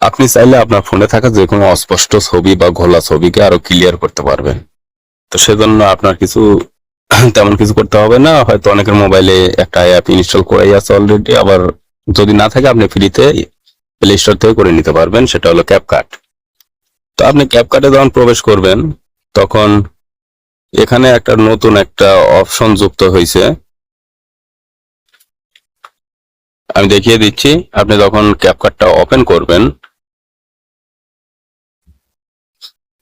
আপনি চাইলে আপনার ফোনে থাকা যে কোনো অস্পষ্ট ছবি বা ঘোলা ছবিকে আরও ক্লিয়ার করতে পারবেন। তো সেজন্য আপনার কিছু তেমন কিছু করতে হবে না। হয়তো অনেকের মোবাইলে একটা অ্যাপ ইনস্টল করাই আছে অলরেডি আবার যদি না থাকে, আপনি ফ্রিতে প্লে স্টোর থেকে করে নিতে পারবেন। সেটা হলো ক্যাপকাট তো আপনি ক্যাপকাটে যখন প্রবেশ করবেন, তখন এখানে একটা নতুন একটা অপশন যুক্ত হয়েছে। আমি দেখিয়ে দিচ্ছি। আপনি যখন ক্যাপকাটটা ওপেন করবেন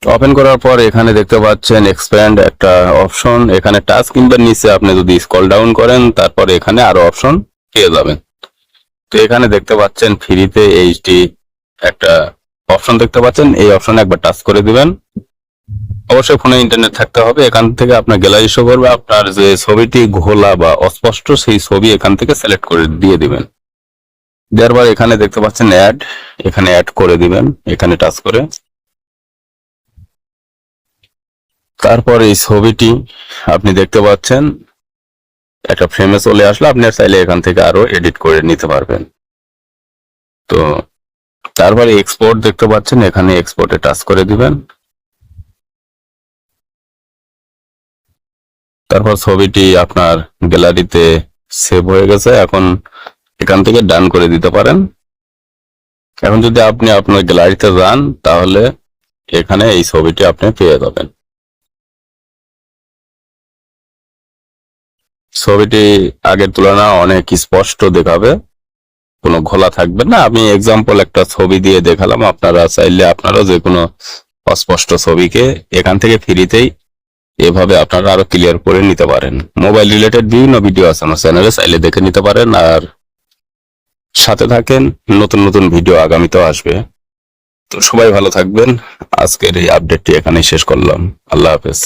ওপেন করার পর এখানে দেখতে পাচ্ছেন এক্সপ্যান্ড একটা অপশন এখানে টাচ কিংবা নিচে আপনি যদি স্ক্রল ডাউন করেন, তারপর এখানে আরও অপশন পেয়ে যাবেন। তো এখানে দেখতে পাচ্ছেন ফ্রিতে এইচডি একটা অপশন দেখতে পাচ্ছেন, এই অপশনে একবার টাচ করে দিবেন। অবশ্যই ফোনে ইন্টারনেট থাকতে হবে, এখান থেকে আপনার গ্যালারি শো করবে, আপনার যে ছবিটি ঘোলা বা অস্পষ্ট, সেই ছবি এখান থেকে সিলেক্ট করে দিয়ে দিবেন। দেওয়ার পর এখানে দেখতে পাচ্ছেন অ্যাড এখানে অ্যাড করে দিবেন, এখানে টাচ করে। তারপর এই ছবিটি আপনি দেখতে পাচ্ছেন। একটা ফ্রেমে চলে আসলে, আপনি আর চাইলে এখান থেকে আরও এডিট করে নিতে পারবেন। তো তারপরে এক্সপোর্ট দেখতে পাচ্ছেন, এখানে এক্সপোর্টে টাচ করে দিবেন। তারপর ছবিটি আপনার গ্যালারিতে সেভ হয়ে গেছে, এখন এখান থেকে ডান করে দিতে পারেন। এখন যদি আপনি আপনার গ্যালারিতে যান, তাহলে এখানে এই ছবিটি আপনি পেয়ে যাবেন। ছবিটি আগের তুলনায় অনেক স্পষ্ট দেখাবে। কোনো ঘোলা থাকবে না। আমি এক্সাম্পল একটা ছবি দিয়ে দেখালাম। আপনারা চাইলে আপনারা যে কোনো অস্পষ্ট ছবিকে এখান থেকে ফ্রিতেই এভাবে আপনারা আরও ক্লিয়ার করে নিতে পারেন। মোবাইল রিলেটেড বিভিন্ন ভিডিও আছে আমার চ্যানেলে চাইলে দেখে নিতে পারেন। আর সাথে থাকেন, নতুন নতুন ভিডিও আগামীতেও আসবে। তো সবাই ভালো থাকবেন। আজকের এই আপডেটটি এখানেই শেষ করলাম। আল্লাহ হাফেজ।